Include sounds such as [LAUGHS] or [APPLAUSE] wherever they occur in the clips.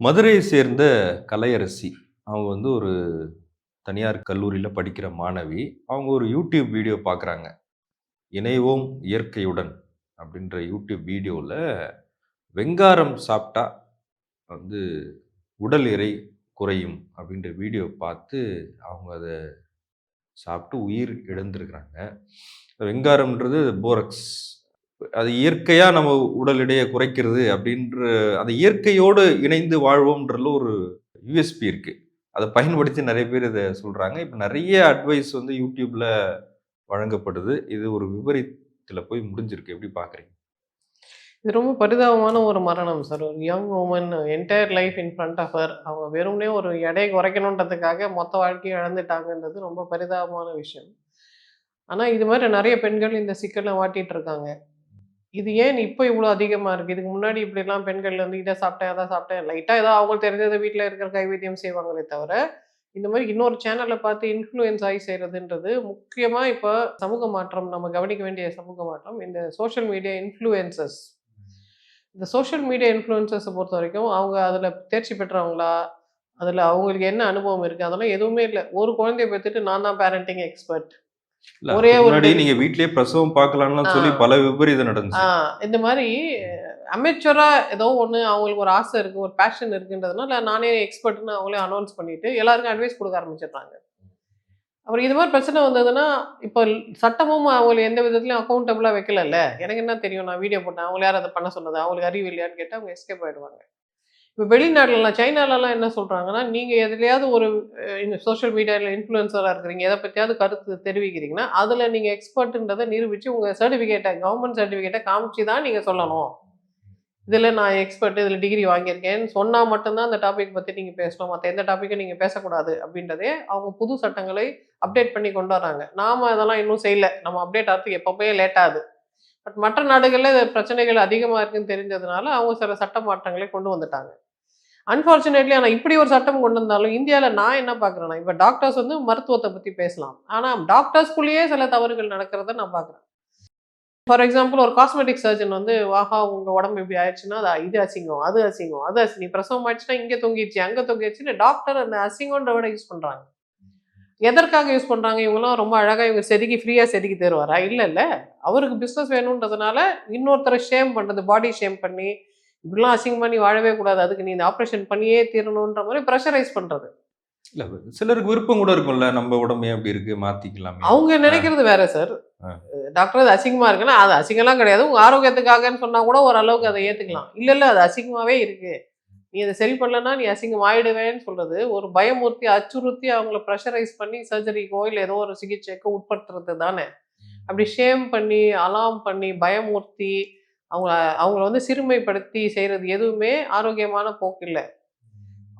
மதுரையை சேர்ந்த கலையரசி. அவங்க வந்து ஒரு தனியார் கல்லூரியில் படிக்கிற மாணவி. அவங்க ஒரு யூடியூப் வீடியோ பார்க்குறாங்க இணைவோம் இயற்கையுடன் அப்படின்ற யூடியூப் வீடியோவில் வெங்காரம் சாப்பிட்டா வந்து உடல் எடை குறையும் அப்படின்ற வீடியோ பார்த்து அவங்க அதை சாப்பிட்டு உயிர் இழந்திருக்கிறாங்க. வெங்காரம்ன்றது போரக்ஸ். அது இயற்கையாக நம்ம உடல் எடையை குறைக்கிறது அப்படின்ற அந்த இயற்கையோடு இணைந்து வாழ்வோம்ன்றதுல ஒரு யூஎஸ்பி இருக்குது அதை பயன்படுத்தி நிறைய பேர் இதை சொல்கிறாங்க இப்போ நிறைய அட்வைஸ் வந்து யூடியூப்பில் வழங்கப்படுது. இது ஒரு விபரீத்தில் போய் முடிஞ்சிருக்கு. எப்படி பார்க்குறீங்க இது ரொம்ப பரிதாபமான ஒரு மரணம் சார் ஒரு young woman entire life in front of her அவங்க வெறும்னே ஒரு எடை குறைக்கணுன்றதுக்காக மொத்த வாழ்க்கையை இழந்துட்டாங்கன்றது ரொம்ப பரிதாபமான விஷயம். ஆனால் இது மாதிரி நிறைய பெண்கள் இந்த சிக்கலை வாட்டிகிட்டு இருக்காங்க. இது ஏன் இப்போ இவ்வளோ அதிகமாக இருக்குது இதுக்கு முன்னாடி இப்படிலாம் பெண்கள் வந்து இதை சாப்பிட்டேன் அதை சாப்பிட்டேன் லைட்டாக ஏதோ அவங்களுக்கு தெரிஞ்சதை வீட்டில் இருக்கிற கைவேத்தியம் செய்வாங்களே தவிர இந்த மாதிரி இன்னொரு சேனலில் பார்த்து இன்ஃப்ளூயன்ஸ் ஆகி செய்கிறதுன்றது முக்கியமாக இப்போ சமூக மாற்றம் நம்ம கவனிக்க வேண்டிய சமூக மாற்றம் இந்த சோஷியல் மீடியா இன்ஃப்ளூயன்சஸ் இந்த சோஷியல் மீடியா இன்ஃப்ளூயன்சஸை பொறுத்த வரைக்கும் அவங்க அதில் தேர்ச்சி பெற்றவங்களா? அதில் அவங்களுக்கு என்ன அனுபவம் இருக்குது அதெல்லாம் எதுவுமே இல்லை. ஒரு குழந்தைய பார்த்துட்டு நான் தான் பேரண்டிங் எக்ஸ்பர்ட் ஒரே ஒரு நீங்க வீட்லயே பிரசவம் பார்க்கலாம்னு சொல்லி. பல விபரீதம் நடந்துச்சு. இந்த மாதிரி அமெச்சுவராக ஏதோ ஒன்று அவங்களுக்கு ஒரு ஆசை இருக்குது ஒரு பேஷன் இருக்குன்றதுனால நானே எக்ஸ்பர்ட்னு அவங்களே அனௌன்ஸ் பண்ணிட்டு எல்லாருக்கும் அட்வைஸ் கொடுக்க ஆரம்பிச்சிடுறாங்க. அப்புறம் இது மாதிரி பிரச்சனை வந்ததுன்னா இப்போ சட்டமும் அவங்களை எந்த விதத்துலையும் அக்கௌண்டபிளாக வைக்கலல்ல? எனக்கு என்ன தெரியும்? நான் வீடியோ போட்டேன். அவங்க யார் அதை பண்ண சொன்னது? அவங்களுக்கு அறிவு இல்லையான்னு கேட்டால் அவங்க எஸ்கேப் ஆயிடுவாங்க. இப்போ வெளிநாட்டிலலாம் சைனாலலாம் என்ன சொல்கிறாங்கன்னா நீங்கள் எதுலையாவது ஒரு சோஷியல் மீடியாவில் இன்ஃப்ளூயன்சராக இருக்கிறீங்க எதை பற்றியாவது கருத்து தெரிவிக்கிறீங்கன்னா அதில் நீங்கள் எக்ஸ்பர்ட்டுன்றதை நிரூபித்து உங்கள் சர்டிஃபிகேட்டை கவர்மெண்ட் சர்டிஃபிகேட்டை காமிச்சு தான் நீங்கள் சொல்லணும். இதில் நான் எக்ஸ்பர்ட் இதில் டிகிரி வாங்கியிருக்கேன்னு சொன்னால் மட்டும்தான் அந்த டாபிக் பற்றி நீங்கள் பேசணும். மற்ற எந்த டாப்பிக்கும் நீங்கள் பேசக்கூடாது அப்படின்றதே அவங்க புது சட்டங்களை அப்டேட் பண்ணி கொண்டு வராங்க. நாம் அதெல்லாம் இன்னும் செய்யலை. நம்ம அப்டேட் ஆகிறதுக்கு எப்போவே லேட்டாகுது பட் மற்ற நாடுகளில் பிரச்சனைகள் அதிகமாக இருக்குன்னு தெரிஞ்சதுனால அவங்க சில சட்ட மாற்றங்களை கொண்டு வந்துட்டாங்க. அன்ஃபார்ச்சுனேட்லி ஆனால் இப்படி ஒரு சட்டம் கொண்டு வந்தாலும் இந்தியாவில் நான் என்ன பார்க்குறேன்னா இப்போ டாக்டர்ஸ் வந்து மருத்துவத்தை பற்றி பேசலாம். ஆனால் டாக்டர்ஸ்குள்ளேயே சில தவறுகள் நடக்கிறத நான் பார்க்குறேன் ஃபார் எக்ஸாம்பிள் ஒரு காஸ்மெட்டிக் சர்ஜன் வந்து வாஹா உங்கள் உடம்பு இப்படி ஆயிடுச்சுன்னா அது இது அசிங்கம் அது அசிங்கம் அது அசி நீ பிரசவம் ஆயிடுச்சுன்னா இங்கே தொங்கிடுச்சு அங்கே தொங்கிடுச்சுன்னு டாக்டர் அந்த அசிங்கன்ற விட யூஸ் பண்ணுறாங்க எதற்காக யூஸ் பண்ணுறாங்க இவங்களாம் ரொம்ப அழகாக இவங்க செதுக்கி ஃப்ரீயாக செதுக்கி தருவாரா? இல்லை இல்லை. அவருக்கு பிஸ்னஸ் வேணுன்றதுனால இன்னொருத்தரை ஷேம் பண்ணுறது பாடி ஷேம் பண்ணி இப்படிலாம் அசிங்கம் பண்ணி வாழவே கூடாது. அதுக்கு நீ இந்த ஆப்ரேஷன் பண்ணியே தீரணுன்ற மாதிரி ப்ரெஷரைஸ் பண்ணுறது இல்ல சிலருக்கு விருப்பம் கூட இருக்கும்ல நம்ம உடம்பு அப்படி இருக்கு மாத்திக்கலாமே. அவங்க நினைக்கிறது வேற சார். டாக்டர் அது அசிங்கமா இருக்குன்னா அது அசிங்கம்லாம் கிடையாது. உங்க ஆரோக்கியத்துக்காகன்னு சொன்னா கூட ஓரளவுக்கு அதை ஏத்துக்கலாம். இல்ல இல்ல அது அசிங்கமாவே இருக்கு. நீ அதை சரி பண்ணலன்னா நீ அசிங்கம் ஆயிடுவேன்னு சொல்றது ஒரு பயமுறுத்தி அச்சுறுத்தி அவங்கள ப்ரெஷரைஸ் பண்ணி சர்ஜரிக்கோ இல்லை ஏதோ ஒரு சிகிச்சைக்கோ உட்படுத்துறது தானே. அப்படி ஷேம் பண்ணி அலாம் பண்ணி பயமுறுத்தி அவங்கள அவங்கள வந்து சிறுமைப்படுத்தி செய்யறது எதுவுமே ஆரோக்கியமான போக்கு இல்லை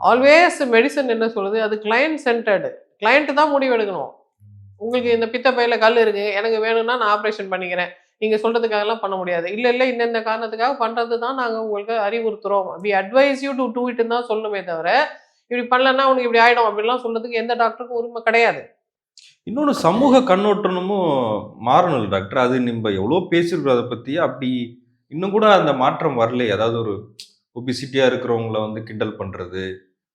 ஆல்வேஸ் மெடிசன் என்ன சொல்லுது? அது கிளையண்ட் சென்டர்டு கிளையண்ட் தான் முடிவு எடுக்கணும் உங்களுக்கு இந்த பித்த பையில கல் இருக்கு எனக்கு வேணும்னா நான் ஆப்ரேஷன் பண்ணிக்கிறேன். நீங்க சொல்றதுக்காகலாம் பண்ண முடியாது. இல்ல இல்ல இந்த இந்த காரணத்துக்காக பண்றது தான் நாங்க உங்களுக்கு அறிவுறுத்துறோம். We advise you to do இட்னு தான் சொல்லணுமே தவிர இப்படி பண்ணலன்னா உனக்கு இப்படி ஆயிடும் அப்படிலாம் சொல்றதுக்கு எந்த டாக்டருக்கும் உரிமை கிடையாது. இன்னொன்று சமூக கண்ணோட்டமும் மாறணும் டாக்டர். அது நம்ம எவ்வளோ பேசியிருக்கிறோம் அதை பற்றி அப்படி இன்னும் கூட அந்த மாற்றம் வரலையே அதாவது ஒரு ஒபிசிட்டியாக இருக்கிறவங்கள வந்து கிண்டல் பண்ணுறது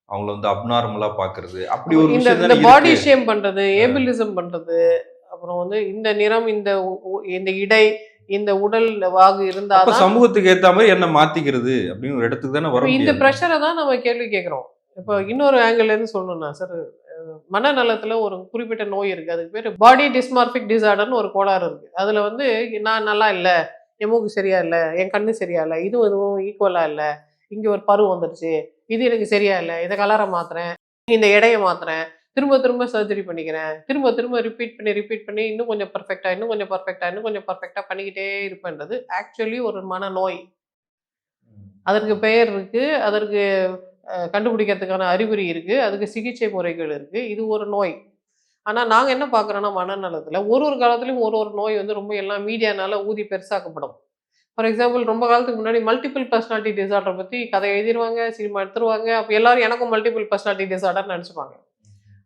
அவங்கள வந்து அப்நார்மலாக பார்க்கறது அப்படி ஒரு இந்த பாடி. ஷேம் பண்றது ஏபிலிசம் பண்றது அப்புறம் வந்து இந்த நிறம் இந்த இந்த இடை இந்த உடல் வாகு இருந்தாதான் சமூகத்துக்கு ஏத்த மாதிரி என்ன மாத்திக்கிறது அப்படின்னு ஒரு இடத்துக்கு தானே வர இப்ப இந்த ப்ரெஷரை தான் நம்ம கேள்வி கேட்குறோம் இப்போ இன்னொரு ஆங்கிள் இருந்து சொல்லணும்னா சார் மனநலத்துல ஒரு குறிப்பிட்ட நோய் இருக்கு. அதுக்கு பேர் பாடி டிஸ்மார்பிக் டிசார்டர்னு ஒரு கோளாறு இருக்கு. அதுல வந்து நான் நல்லா இல்லை என் மூக்கு சரியா இல்லை என் கண்ணு சரியா இல்லை இதுவும் இதுவும் ஈக்குவலாக இல்லை இங்கே ஒரு பரு வந்துருச்சு இது எனக்கு சரியா இல்லை இதை கலரை மாத்துறேன் இந்த எடையை மாத்துறேன் திரும்ப திரும்ப சர்ஜரி பண்ணிக்கிறேன் திரும்ப திரும்ப ரிப்பீட் பண்ணி ரிப்பீட் பண்ணி இன்னும் கொஞ்சம் பர்ஃபெக்டாக இன்னும் கொஞ்சம் பர்ஃபெக்டாக இன்னும் கொஞ்சம் பர்ஃபெக்டாக பண்ணிக்கிட்டே இருப்பேன்றது ஆக்சுவலி ஒரு மனநோய். அதற்கு பெயர் இருக்குது அதற்கு கண்டுபிடிக்கிறதுக்கான அறிகுறி இருக்குது அதுக்கு சிகிச்சை முறைகள் இருக்குது இது ஒரு நோய். ஆனால் நாங்கள் என்ன பார்க்குறோன்னா மனநலத்தில் ஒரு ஒரு காலத்துலேயும் ஒரு ஒரு நோய் வந்து ரொம்ப எல்லாம் மீடியானால ஊதி பெருசாக்கப்படும். ஃபார் எக்ஸாம்பிள் ரொம்ப காலத்துக்கு முன்னாடி மல்டிபிள் பர்சனாலிட்டி டிசார்டர் பற்றி கதை எழுதிருவாங்க சினிமா எடுத்துருவாங்க அப்போ எல்லாரும் எனக்கும் மல்டிபிள் பர்சனாலிட்டி டிசார்டர் நினச்சிப்பாங்க.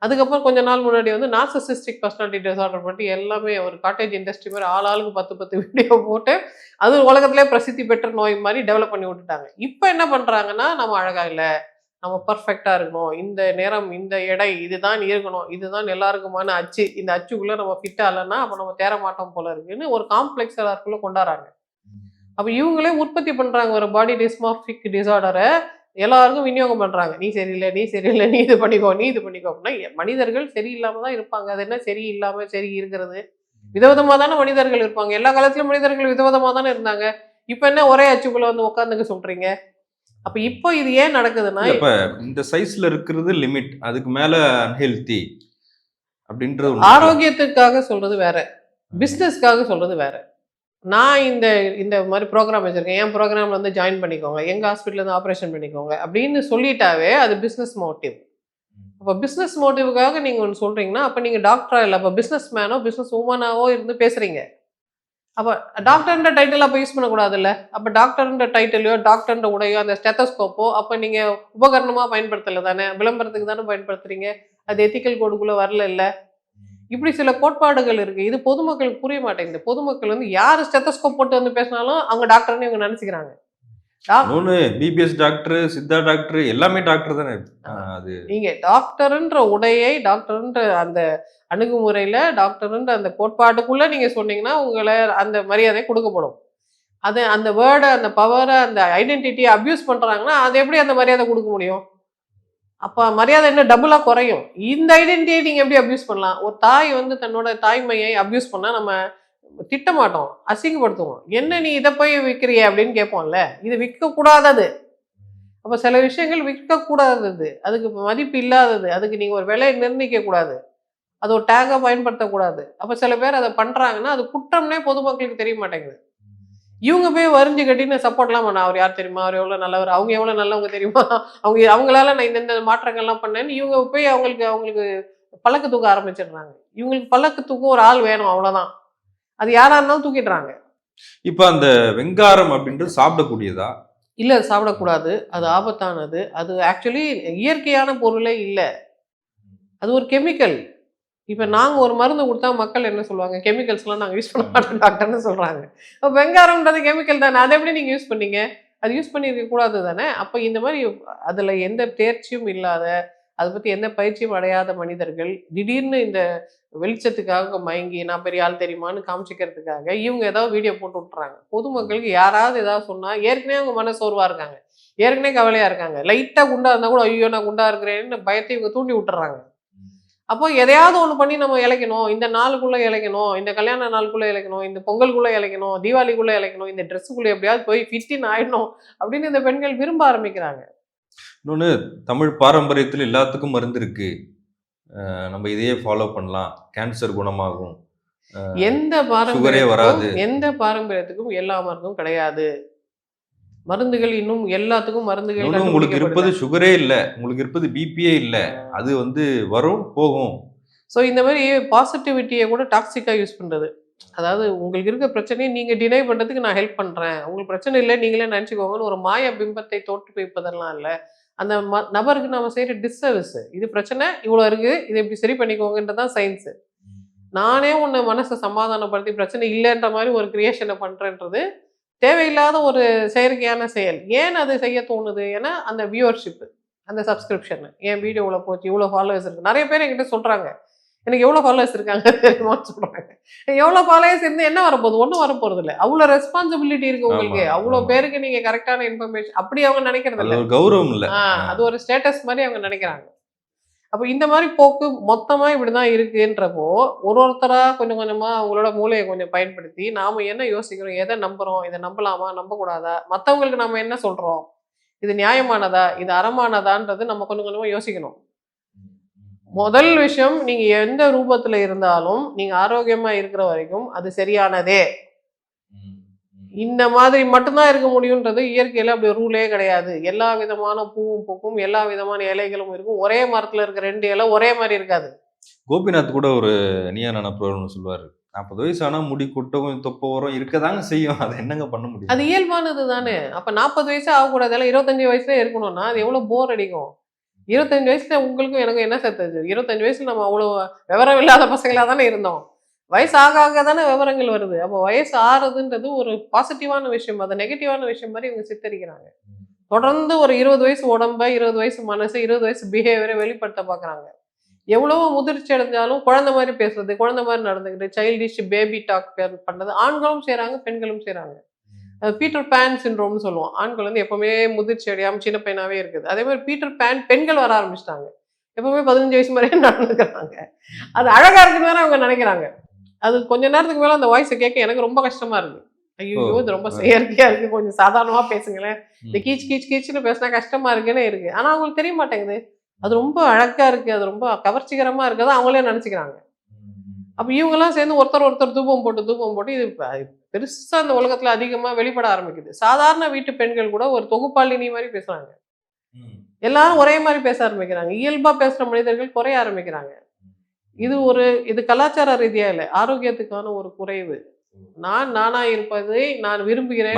அதுக்கப்புறம் கொஞ்ச நாள் முன்னாடி வந்து நார்சசிஸ்டிக் பர்சனாலிட்டி டிசார்டர் பற்றி எல்லாமே ஒரு காட்டேஜ் இண்டஸ்ட்ரி மாதிரி ஆள் ஆளுக்கு பத்து பத்து வீடியோ போட்டு அது உலகத்திலே பிரசித்தி பெற்ற நோய் மாதிரி டெவலப் பண்ணி விட்டுட்டாங்க. இப்போ என்ன பண்ணுறாங்கன்னா நம்ம அழகாக இல்லை. நம்ம பர்ஃபெக்டாக இருக்கணும். இந்த நேரம் இந்த எடை இதுதான் இருக்கணும். இதுதான் எல்லாருக்குமான அச்சு இந்த அச்சுக்குள்ளே நம்ம ஃபிட் ஆகலைன்னா அப்போ நம்ம தேர மாட்டோம் போல இருக்குன்னு ஒரு காம்ப்ளெக்ஸ் எல்லாருக்குள்ளே கொண்டாடுறாங்க. அப்போ இவங்களே உற்பத்தி பண்ணுறாங்க ஒரு பாடி டிஸ்மார்பிக் டிசார்டரை எல்லாருக்கும் விநியோகம் பண்ணுறாங்க நீ சரியில்லை நீ சரியில்லை நீ இது பண்ணிக்கோ நீ இது பண்ணிக்கோ அப்படின்னா மனிதர்கள் சரியில்லாமல் தான் இருப்பாங்க. அது என்ன சரி இல்லாமல் சரி இருக்கிறது? விதவிதமாக தானே மனிதர்கள் இருப்பாங்க. எல்லா காலத்திலும் மனிதர்கள் விதவிதமாக தானே இருந்தாங்க. இப்போ என்ன ஒரே அச்சுக்குள்ளே வந்து உட்காந்துக்க சொல்கிறீங்க அப்ப இப்போ இது ஏன் நடக்குதுன்னா இப்ப இந்த சைஸ்ல இருக்கிறது லிமிட் அதுக்கு மேல அன்ஹெல்தி அப்படின்றது ஆரோக்கியத்துக்காக சொல்றது வேற. பிஸ்னஸ்க்காக சொல்றது வேற. நான் இந்த இந்த மாதிரி ப்ரோக்ராம் வச்சிருக்கேன். என் ப்ரோக்ராம்ல வந்து ஜாயின் பண்ணிக்கோங்க. எங்க ஹாஸ்பிட்டல்ல இருந்து ஆப்ரேஷன் பண்ணிக்கோங்க. அப்படின்னு சொல்லிட்டாவே அது பிஸ்னஸ் மோட்டிவ் அப்போ பிஸ்னஸ் மோட்டிவுக்காக நீங்க ஒன்று சொல்றீங்கன்னா அப்போ நீங்க டாக்டரா இல்லை. அப்போ பிஸ்னஸ் மேனோ பிஸ்னஸ் உமனாவோ இருந்து பேசுறீங்க. அப்போ டாக்டர்ன்ற டைட்டில் அப்போ யூஸ் பண்ணக்கூடாதுல்ல? அப்போ டாக்டர்ன்ற டைட்டிலையோ டாக்டர்ன்ற உடையோ அந்த ஸ்டெத்தஸ்கோப்போ அப்போ நீங்கள் உபகரணமாக பயன்படுத்தலை தானே? விளம்பரத்துக்கு தானே பயன்படுத்துறீங்க? அது எத்திக்கல் கோடுக்குள்ளே வரல இல்லை? இப்படி சில கோட்பாடுகள் இருக்குது இது பொதுமக்களுக்கு புரிய மாட்டேங்குது. பொதுமக்கள் வந்து யார் ஸ்டெத்தஸ்கோப் போட்டு வந்து பேசினாலும் அவங்க டாக்டர்னு இவங்க நினச்சிக்கிறாங்க. இன்னொன்னு பிபிஎஸ் டாக்டர் சித்தா டாக்டர் எல்லாமே டாக்டர் தானே? அது. நீங்க டாக்டர்ன்ற உடையை டாக்டர்ன்ற அந்த அணுகுமுறையில டாக்டர்ன்ற அந்த கோட்பாட்டுக்குள்ள நீங்க சொன்னீங்கன்னா உங்களை அந்த மரியாதை கொடுக்கப்படும். அது அந்த வேர்டை அந்த பவரை அந்த ஐடென்டிட்டியை அபியூஸ் பண்றாங்கன்னா அது எப்படி அந்த மரியாதை கொடுக்க முடியும்? அப்ப மரியாதை இன்னும் டபுளா குறையும். இந்த ஐடென்டிட்டியை நீங்க எப்படி அபியூஸ் பண்ணலாம்? ஒரு தாய் வந்து தன்னோட தாய்மையை அபியூஸ் பண்ணா நம்ம திட்ட மாட்டோம் அசிங்கப்படுத்துவோம். என்ன நீ இதை போய் விற்கிறிய அப்படின்னு கேட்போம்ல. இது விற்கக்கூடாதது அப்போ சில விஷயங்கள் விற்கக்கூடாதது அதுக்கு மதிப்பு இல்லாதது. அதுக்கு நீங்கள் ஒரு விலையை நிர்ணயிக்க கூடாது அது ஒரு டேகா பயன்படுத்தக்கூடாது. அப்போ சில பேர் அதை பண்ணுறாங்கன்னா அது குற்றம்னே பொதுமக்களுக்கு தெரிய மாட்டேங்குது. இவங்க போய் வரிஞ்சு கட்டின்னு சப்போர்ட்லாம் பண்ண அவர் யார் தெரியுமா? அவர் எவ்வளோ நல்லவர்? அவங்க எவ்வளோ நல்லவங்க தெரியுமா? அவங்க அவங்களால நான் இந்த இந்த மாற்றங்கள்லாம் பண்ணேன்னு இவங்க போய் அவங்களுக்கு அவங்களுக்கு பழக்க தூக்க ஆரம்பிச்சிடுறாங்க. இவங்களுக்கு பழக்க தூக்க ஒரு ஆள் வேணும் அவ்வளோதான் அது யாரா இருந்தாலும் தூக்கிடுறாங்க. இப்ப அந்த வெங்காரம் அப்படின்றது சாப்பிடக்கூடியதா? இல்ல சாப்பிடக்கூடாது. அது ஆபத்தானது. அது ஆக்சுவலி இயற்கையான பொருளே இல்லை. அது ஒரு கெமிக்கல் இப்போ நாங்கள் ஒரு மருந்து கொடுத்தா மக்கள் என்ன சொல்லுவாங்க? கெமிக்கல்ஸ்லாம் நாங்கள் யூஸ் பண்ண மாட்டோம் டாக்டர்னு சொல்கிறாங்க அப்போ வெங்காரம்ன்றது கெமிக்கல் தானே? அதை எப்படி நீங்கள் யூஸ் பண்ணீங்க? அது யூஸ் பண்ணியிருக்க கூடாது தானே? அப்போ இந்த மாதிரி அதில் எந்த தேர்ச்சியும் இல்லாத அதை பற்றி எந்த பயிற்சியும் அடையாத மனிதர்கள்? திடீர்னு இந்த வெளிச்சத்துக்காக மயங்கி நான் பெரிய ஆள் தெரியுமான்னு காமிச்சிக்கிறதுக்காக இவங்க ஏதாவது வீடியோ போட்டு விட்றாங்க பொதுமக்களுக்கு யாராவது ஏதாவது சொன்னால் ஏற்கனவே அவங்க மனசோர்வாக இருக்காங்க. ஏற்கனவே கவலையாக இருக்காங்க. லைட்டாக குண்டாக இருந்தால் கூட ஐயோ நான் குண்டாக இருக்கிறேன்னு பயத்தை இவங்க தூண்டி விட்டுறாங்க. அப்போ எதையாவது ஒன்று பண்ணி நம்ம இழைக்கணும். இந்த நாளுக்குள்ளே இழைக்கணும். இந்த கல்யாண நாளுக்குள்ளே இழைக்கணும். இந்த பொங்கலுக்குள்ளே இழைக்கணும். தீபாவளிக்குள்ளே இழைக்கணும். இந்த ட்ரெஸ்ஸுக்குள்ளே எப்படியாவது போய் ஃபிட்டின் ஆயிடணும் அப்படின்னு இந்த பெண்கள் விரும்ப ஆரம்பிக்கிறாங்க. இன்னொன்னு தமிழ் பாரம்பரியத்துல எல்லாத்துக்கும் மருந்து இருக்கு. அஹ் நம்ம இதையே ஃபாலோ பண்ணலாம். கேன்சர் குணமாகும். எந்த சுகரே வராது. பாரம்பரியத்துக்கும் எந்த பாரம்பரியத்துக்கும் எல்லா மருந்தும் கிடையாது. மருந்துகள் இன்னும் எல்லாத்துக்கும் மருந்துகள் இன்னொன்னு உங்களுக்கு இருப்பது. சுகரே இல்ல. உங்களுக்கு இருப்பது பிபியே இல்ல. அது வந்து வரும் போகும். ஸோ இந்த மாதிரி பாசிட்டிவிட்டியை கூட டாக்ஸிக்காக யூஸ் பண்ணுறது அதாவது உங்களுக்கு இருக்க பிரச்சனையை நீங்கள் டினை பண்ணுறதுக்கு நான் ஹெல்ப் பண்ணுறேன் உங்களுக்கு பிரச்சனை இல்லை நீங்களே நினச்சிக்கோங்கன்னு ஒரு மாய பிம்பத்தை தோற்றுவிப்பதெல்லாம் இல்லை. அந்த ம நபருக்கு நம்ம செய்கிற டிஸ்சர்விஸ் இது பிரச்சனை இவ்வளோ இருக்குது இதை இப்படி சரி பண்ணிக்கோங்கன்றது தான் சயின்ஸு நானே உன்னை மனசை சமாதானப்படுத்தி பிரச்சனை இல்லைன்ற மாதிரி ஒரு கிரியேஷனை பண்ணுறேன்றது தேவையில்லாத ஒரு செயற்கையான செயல். ஏன் அது செய்ய தோணுது? ஏன்னா அந்த வியூவர்ஷிப்பு அந்த சப்ஸ்கிரிப்ஷன் என் வீடியோ இவ்வளோ போச்சு இவ்வளோ ஃபாலோவர்ஸ் இருக்கு. நிறைய பேர் என்கிட்ட சொல்கிறாங்க எனக்கு எவ்வளோ ஃபாலோவர்ஸ் இருக்காங்க [LAUGHS] தெரியுமான்னு சொல்கிறாங்க எவ்வளோ ஃபாலோவர்ஸ் இருந்து என்ன வரப்போகுது? ஒன்றும் வரப்போகிறது இல்லை அவ்வளோ ரெஸ்பான்சிபிலிட்டி இருக்கு உங்களுக்கு. அவ்வளோ. பேருக்கு நீங்கள் கரெக்டான இன்ஃபர்மேஷன் அப்படி அவங்க நினைக்கிறது இல்லை. கௌரவம் இல்ல. அது ஒரு ஸ்டேட்டஸ் மாதிரி அவங்க நினைக்கிறாங்க. அப்போ இந்த மாதிரி போக்கு மொத்தமா இப்படிதான் இருக்குன்றப்போ ஒரு ஒருத்தரா கொஞ்சம் கொஞ்சமா அவங்களோட மூளையை கொஞ்சம் பயன்படுத்தி நாம என்ன யோசிக்கிறோம்? எதை நம்புறோம்? இதை நம்பலாமா? நம்பக்கூடாதா? மத்தவங்களுக்கு நம்ம என்ன சொல்றோம்? இது நியாயமானதா? இது அறமானதான்றது நம்ம கொஞ்சம் கொஞ்சமா யோசிக்கணும். முதல் விஷயம் நீங்க எந்த ரூபத்துல இருந்தாலும் நீங்க ஆரோக்கியமா இருக்கிற வரைக்கும் அது சரியானதே. இந்த மாதிரி மட்டும்தான் இருக்க முடியுன்றது இயற்கையில அப்படி ரூலே கிடையாது. எல்லா விதமான பூவும் பூக்கும் எல்லா விதமான இலைகளும் இருக்கும். ஒரே மரத்துல இருக்க ரெண்டு இலை ஒரே மாதிரி இருக்காது. கோபிநாத் கூட ஒரு நீயா நானா ப்ரோக்ராம் சொல்லுவாரு. நாற்பது வயசு ஆனா முடி கொட்டவும் தொப்ப வரும் இருக்கதாங்க செய்யும். அதை என்னங்க பண்ண முடியும்? அது இயல்பானது தானே அப்ப நாற்பது வயசு ஆகக்கூடாது. எல்லாம் இருபத்தஞ்சு வயசுல இருக்கணும்னா அது எவ்வளவு போர் அடிக்கும். இருபத்தஞ்சு வயசுல உங்களுக்கும் எனக்கும் என்ன சேர்த்தது இருபத்தஞ்சு வயசுல நம்ம அவ்வளவு விவரம் இல்லாத பசங்களா தானே இருந்தோம். வயசு ஆக ஆக தானே விவரங்கள் வருது. அப்போ வயசு ஆறுதுன்றது ஒரு பாசிட்டிவான விஷயம். அதை நெகட்டிவான விஷயம் மாதிரி இவங்க சித்தரிக்கிறாங்க. தொடர்ந்து ஒரு இருபது வயசு உடம்ப இருபது வயசு மனசு இருபது வயசு பிஹேவியரை வெளிப்படுத்த பார்க்குறாங்க எவ்வளவோ முதிர்ச்சி அடைஞ்சாலும் குழந்தை மாதிரி பேசுறது குழந்தை மாதிரி நடந்துக்கிட்டு சைல்டிஷ் பேபி டாக் பண்ணுறது ஆண்களும் செய்கிறாங்க பெண்களும் செய்கிறாங்க பீட்டர் பேன் சின்ரோம்னு சொல்லுவோம். ஆண்கள் வந்து எப்பவுமே முதிர்ச்சி அடையாமல் சின்ன பையனாவே இருக்குது. அதே மாதிரி பீட்டர் பேன் பெண்கள் வர ஆரம்பிச்சிட்டாங்க. எப்பவுமே பதினஞ்சு வயசு மாதிரியே [LAUGHS] நடந்துக்கிறாங்க. அது அழகா இருக்குன்னு வேற அவங்க நினைக்கிறாங்க. அது கொஞ்ச நேரத்துக்கு மேல அந்த வாய்ஸை கேட்க எனக்கு ரொம்ப கஷ்டமா இருக்கு. ஐயோ. இது ரொம்ப செயற்கையா இருக்கு. கொஞ்சம் சாதாரணமா பேசுங்களேன். இந்த கீச் கீச் கீச்சுன்னு பேசினா கஷ்டமா இருக்குன்னு இருக்கு. ஆனா அவங்களுக்கு தெரிய மாட்டேங்குது. அது ரொம்ப அழகா இருக்கு. அது ரொம்ப கவர்ச்சிகரமா இருக்குது அவங்களே நினைச்சுக்கிறாங்க. அப்ப இவங்கெல்லாம் சேர்ந்து ஒருத்தர் ஒருத்தர் தூபம் போட்டு தூபம் போட்டு இது ப- பெருசா அந்த உலகத்துல அதிகமா வெளிப்பட ஆரம்பிக்குது. சாதாரண வீட்டு பெண்கள் கூட ஒரு தொகுப்பாளினி மாதிரி பேசுறாங்க. எல்லாரும் ஒரே மாதிரி பேச ஆரம்பிக்கிறாங்க. இயல்பா பேசுற மனிதர்கள் குறைய ஆரம்பிக்கிறாங்க. இது ஒரு இது கலாச்சார ரீதியா இல்லை. ஆரோக்கியத்துக்கான ஒரு குறைவு. நான் நானா இருப்பதை நான் விரும்புகிறேன்.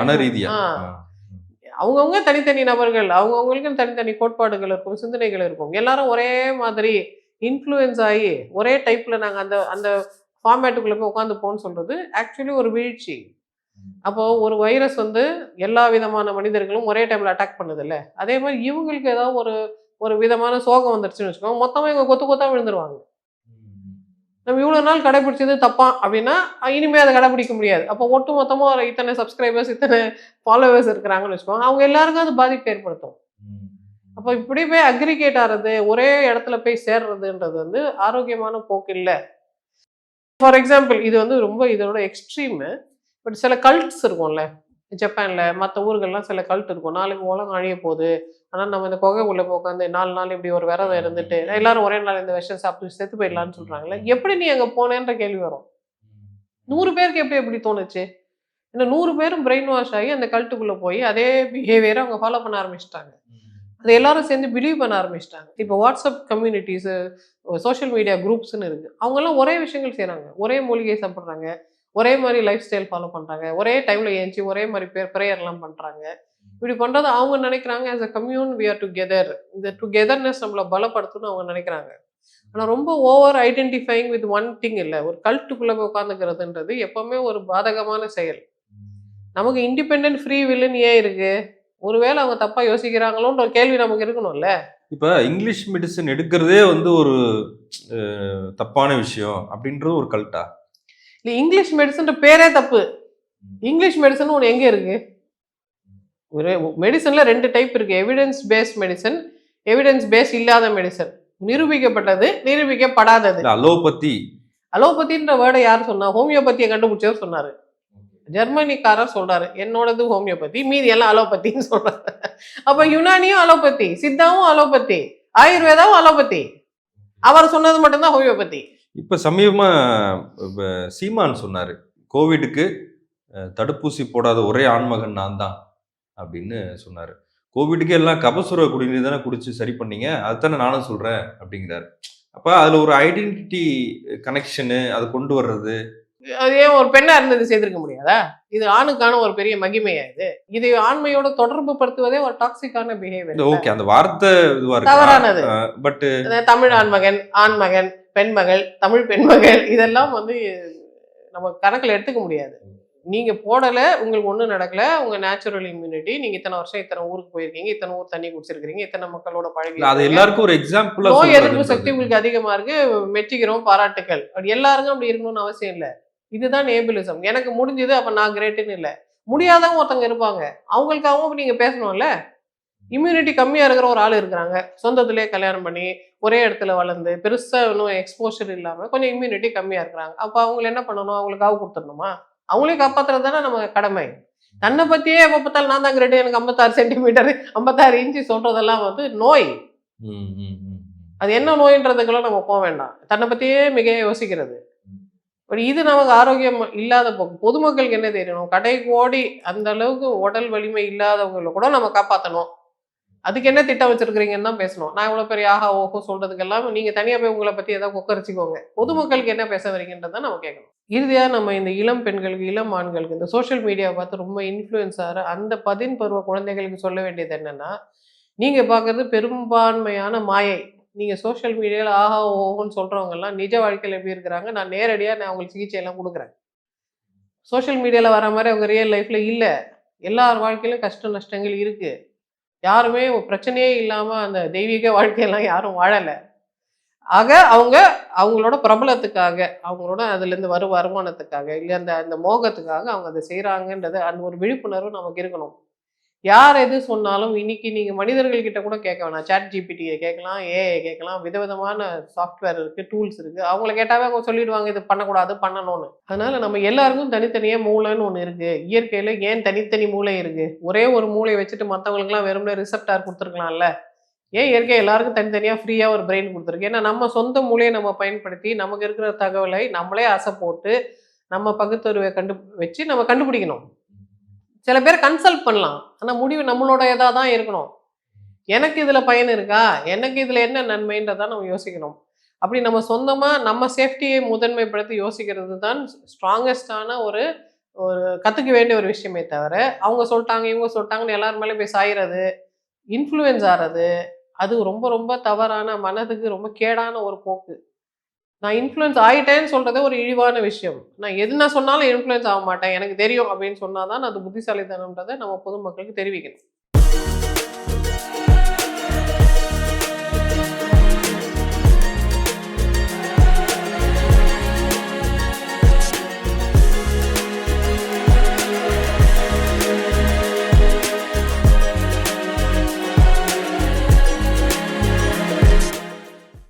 அவங்கவுங்க தனித்தனி நபர்கள் அவங்கவுங்களுக்கும் தனித்தனி கோட்பாடுகள் இருக்கும் சிந்தனைகள் இருக்கும். எல்லாரும் ஒரே மாதிரி இன்ஃப்ளூயன்ஸ் ஆகி ஒரே டைப்ல நாங்க அந்த அந்த ஃபார்மேட்டுக்குள்ளே போய் உட்காந்து போன்னு சொல்கிறது ஆக்சுவலி ஒரு வீழ்ச்சி. அப்போ ஒரு வைரஸ் வந்து எல்லா விதமான மனிதர்களும் ஒரே டைமில் அட்டாக் பண்ணுது அதே மாதிரி இவங்களுக்கு ஏதாவது ஒரு ஒரு விதமான சோகம் வந்துருச்சுன்னு வச்சுக்கோங்க. மொத்தமாக இவங்க கொத்து கொத்தா விழுந்துருவாங்க. நம்ம இவ்வளோ நாள் கடைபிடிச்சது தப்பா அப்படின்னா இனிமேல் அதை கடைபிடிக்க முடியாது. அப்போ ஒட்டு மொத்தமாக ஒரு இத்தனை சப்ஸ்கிரைபர்ஸ் இத்தனை ஃபாலோவர்ஸ் இருக்கிறாங்கன்னு வச்சுக்கோங்க. அவங்க எல்லாருக்கும் அது பாதிப்பு ஏற்படுத்தும். அப்போ இப்படி போய் அக்ரிகேட் ஆகிறது ஒரே இடத்துல போய் சேர்றதுன்றது வந்து ஆரோக்கியமான போக்கு இல்லை. ஃபார் எக்ஸாம்பிள் இது வந்து ரொம்ப இதோட எக்ஸ்ட்ரீமு பட் சில கல்ட்ஸ் இருக்கும்ல. ஜப்பான்ல மற்ற ஊர்கள்லாம் சில கல்ட் இருக்கும். நாளைக்கு உலகம் அழிய போகுது. ஆனால் நம்ம இந்த குகை உள்ள உட்காந்து நாலு நாள் இப்படி ஒரு விரதம் இருந்துட்டு எல்லாரும் ஒரே நாள் இந்த விஷம் சாப்பிட்டு செத்து போயிடலான்னு சொல்றாங்கல்ல? எப்படி நீ அங்கே போனேன்ற கேள்வி வரும். நூறு பேருக்கு எப்படி எப்படி தோணுச்சு? இந்த நூறு பேரும் பிரெயின் வாஷ் ஆகி அந்த கல்ட்டுக்குள்ள போய் அதே பிஹேவியரை அவங்க ஃபாலோ பண்ண ஆரம்பிச்சிட்டாங்க. அது எல்லாரும் சேர்ந்து பிலீவ் பண்ண ஆரம்பிச்சிட்டாங்க. இப்போ வாட்ஸ்அப் கம்யூனிட்டிஸு சோஷியல் மீடியா குரூப்ஸ்னு இருக்குது அவங்கெல்லாம் ஒரே விஷயங்கள் செய்கிறாங்க ஒரே மூலிகை சாப்பிட்றாங்க. ஒரே மாதிரி லைஃப் ஸ்டைல் ஃபாலோ பண்ணுறாங்க ஒரே டைமில் ஏஞ்சி ஒரே மாதிரி பேர் ப்ரேயர்லாம் பண்ணுறாங்க இப்படி பண்ணுறது அவங்க நினைக்கிறாங்க. As a commune we are together இந்த டுகெதர்னஸ் நம்மளை பலப்படுத்தணும்னு அவங்க நினைக்கிறாங்க. ஆனால் ரொம்ப over identifying with one thing இல்லை. ஒரு கல்ட்டுக்குள்ளே உட்காந்துக்கிறதுன்றது எப்போவுமே ஒரு பாதகமான செயல். நமக்கு இண்டிபெண்ட் ஃப்ரீ வில்லுன்னு ஏன் இருக்குது ஒருவேளை அவங்க தப்பா யோசிக்கிறாங்களோன்ற ஒரு கேள்வி நமக்கு இருக்கணும்ல? இப்ப இங்கிலீஷ் மெடிசன் எடுக்கிறதே வந்து ஒரு தப்பான விஷயம் அப்படின்றது ஒரு கல்ட்டா இல்ல இங்கிலீஷ் மெடிசன் பேரே தப்பு. இங்கிலீஷ் மெடிசன் ஒன்று எங்க இருக்கு? ஒரு மெடிசன்ல ரெண்டு டைப் இருக்கு. Evidence based medicine evidence base இல்லாத மெடிசன் நிரூபிக்கப்பட்டது நிரூபிக்கப்படாதது. அலோபதி அலோபதின்ற வேர்டை யார் சொன்னா? ஹோமியோபதியை கண்டுபிடிச்சவர் சொன்னாரு. ஜெர்மனிக்காரர் சொல்றாரு என்னோடது ஹோமியோபதி மீதி எல்லாம் அலோபத்தின்னு சொல்றாரு. அப்ப யுனானியும் அலோபதி சித்தாவும் அலோபதி ஆயுர்வேதாவும் அலோபதி. அவர் சொன்னது மட்டும்தான் ஹோமியோபதி. இப்ப சமீபமா சீமான் சொன்னாரு கோவிடுக்கு தடுப்பூசி போடாத ஒரே ஆண்மகன் நான் தான் அப்படின்னு சொன்னாரு. கோவிடுக்கு எல்லாம் கபசுர குடிநீர் தானே குடிச்சு சரி பண்ணீங்க அதுதானே நானும் சொல்றேன் அப்படிங்கிறாரு. அப்ப அதுல ஒரு ஐடென்டிட்டி கனெக்ஷனு அதை கொண்டு வர்றது அது ஏன் ஒரு பெண்ணா இருந்தது செய்திருக்க முடியாதா? இது ஆணுக்கான ஒரு பெரிய மகிமையா இது? இது ஆண்மையோட தொடர்பு படுத்துவதே ஒரு டாக்ஸிக்கான பிஹேவியர் ஓகே அந்த வார்த்தை தவறானது. பட் தமிழ் ஆண்மகன் ஆண்மகன் பெண்மகள் தமிழ் பெண்மகள் இதெல்லாம் வந்து நம்ம கணக்குல எடுத்துக்க முடியாது. நீங்க போடல உங்களுக்கு ஒண்ணும் நடக்கல உங்க நேச்சுரல் இம்யூனிட்டி நீங்க இத்தனை வருஷம் இத்தனை ஊருக்கு போயிருக்கீங்க இத்தனை ஊர் தண்ணி குடிச்சிருக்கீங்க இத்தனை மக்களோட பழகி அது எல்லாருக்கும் ஒரு எக்ஸாம்பிளா நோய் எதிர்ப்பு சக்தி உங்களுக்கு அதிகமா இருக்கு மெச்சிக்கிறோம் பாராட்டுக்கள். அப்படி எல்லாருக்கும் அப்படி இருக்கணும்னு அவசியம் இல்லை. இதுதான் நேபிலிசம். எனக்கு முடிஞ்சது அப்ப நான் கிரேட்டுன்னு இல்லை. முடியாதவங்க ஒருத்தங்க இருப்பாங்க. அவங்களுக்காகவும் அப்ப நீங்க பேசணும்ல? இம்யூனிட்டி கம்மியா இருக்கிற ஒரு ஆள் இருக்கிறாங்க. சொந்தத்திலே கல்யாணம் பண்ணி ஒரே இடத்துல வளர்ந்து பெருசா இன்னும் எக்ஸ்போஷர் இல்லாம கொஞ்சம் இம்யூனிட்டி கம்மியா இருக்கிறாங்க. அப்ப அவங்க என்ன பண்ணணும்? அவங்களுக்கு காவு கொடுத்துடணுமா? அவங்களையும் காப்பாத்துறது தானே நம்ம கடமை. தன்னை பத்தியே எப்ப பார்த்தாலும் நான் தான் கிரேட் எனக்கு ஐம்பத்தாறு சென்டிமீட்டர் ஐம்பத்தாறு இன்ச்சு சொல்றதெல்லாம் வந்து நோய். அது என்ன நோயின்றதுக்கெல்லாம் நம்ம போக வேண்டாம். தன்னை பத்தியே மிக யோசிக்கிறது. பட் இது நமக்கு ஆரோக்கியம் இல்லாத பொதுமக்களுக்கு என்ன தெரியணும்? கடை கோடி அந்த அளவுக்கு உடல் வலிமை இல்லாதவங்களை கூட நம்ம காப்பாற்றணும் அதுக்கு என்ன திட்டம் வச்சிருக்கிறீங்கன்னு தான் பேசணும். நான் இவ்வளோ பெரிய ஆஹா ஓஹோ சொல்றதுக்கெல்லாம் நீங்க தனியா போய் உங்களை பத்தி ஏதாவது கொக்கரிச்சிக்கோங்க. பொதுமக்களுக்கு என்ன பேச வரீங்கன்றதை நம்ம கேட்கணும். இறுதியாக நம்ம இந்த இளம் பெண்களுக்கு இளம் ஆண்களுக்கு இந்த சோஷியல் மீடியாவை பார்த்து ரொம்ப இன்ஃப்ளூயன்ஸ் ஆகிற அந்த பதின் பருவ குழந்தைகளுக்கு சொல்ல வேண்டியது என்னன்னா நீங்க பார்க்கறது பெரும்பான்மையான மாயை. நீங்கள் சோஷியல் மீடியாவில் ஆஹா ஓஹோன்னு சொல்கிறவங்கெல்லாம் நிஜ வாழ்க்கையில் எப்படி இருக்கிறாங்க? நான் நேரடியாக நான் அவங்களுக்கு சிகிச்சையெல்லாம் கொடுக்குறேன். சோஷியல் மீடியாவில் வர மாதிரி அவங்க ரியல் லைஃப்பில் இல்லை. எல்லார் வாழ்க்கையிலும் கஷ்ட நஷ்டங்கள் இருக்குது யாருமே பிரச்சனையே இல்லாமல் அந்த தெய்வீக வாழ்க்கையெல்லாம் யாரும் வாழலை. ஆக அவங்க அவங்களோட பிரபலத்துக்காக அவங்களோட அதுலேருந்து வரும் வருமானத்துக்காக இல்லை அந்த அந்த மோகத்துக்காக அவங்க அதை செய்கிறாங்கன்றது அந்த ஒரு விழிப்புணர்வு நமக்கு இருக்கணும். யார் எது சொன்னாலும் இன்னைக்கு நீங்கள் மனிதர்கள்கிட்ட கூட கேட்க வேணாம். சாட் ஜிபிடியை கேட்கலாம் ஏஐ கேட்கலாம் விதவிதமான சாஃப்ட்வேர் இருக்குது டூல்ஸ் இருக்குது அவங்கள கேட்டாவே அவங்க சொல்லிடுவாங்க இது பண்ணக்கூடாது பண்ணணும்னு. அதனால் நம்ம எல்லாருக்கும் தனித்தனியாக மூளைன்னு ஒன்று இருக்குது இயற்கையில் ஏன் தனித்தனி மூளை இருக்குது ஒரே ஒரு மூளையை வச்சுட்டு மற்றவங்களுக்குலாம் வெறுமனே ரிசப்டார் கொடுத்துருக்கலாம்ல? ஏன் இயற்கை எல்லாருக்கும் தனித்தனியாக ஃப்ரீயாக ஒரு பிரெயின் கொடுத்துருக்கு? ஏன்னா நம்ம சொந்த மூளையை நம்ம பயன்படுத்தி நமக்கு இருக்கிற தகவலை நம்மளே ஆசை போட்டு நம்ம பகுத்தறிவை கண்டு வச்சு நம்ம கண்டுபிடிக்கணும். சில பேர் கன்சல்ட் பண்ணலாம். ஆனால் முடிவு நம்மளோட இதாக தான் இருக்கணும். எனக்கு இதில் பயன் இருக்கா? எனக்கு இதில் என்ன நன்மைன்றதை நம்ம யோசிக்கணும். அப்படி நம்ம சொந்தமாக நம்ம சேஃப்டியை முதன்மைப்படுத்தி யோசிக்கிறது தான் ஸ்ட்ராங்கஸ்டான ஒரு ஒரு கற்றுக்க வேண்டிய ஒரு விஷயமே தவிர அவங்க சொல்லிட்டாங்க இவங்க சொல்லிட்டாங்கன்னு எல்லார் மேலே போய் சாயிறது இன்ஃப்ளூயன்ஸ் ஆகிறது அது ரொம்ப ரொம்ப தவறான மனதுக்கு ரொம்ப கேடான ஒரு போக்கு. நான் இன்ஃப்ளூயன்ஸ் ஆகிட்டேன்னு சொல்கிறது ஒரு இழிவான விஷயம். நான் எது நான் சொன்னாலும் இன்ஃப்ளூயன்ஸ் ஆக மாட்டேன். எனக்கு தெரியும் அப்படின்னு சொன்னால் தான் அது புத்திசாலித்தனம்ன்றதை நம்ம பொதுமக்களுக்கு தெரிவிக்கணும்.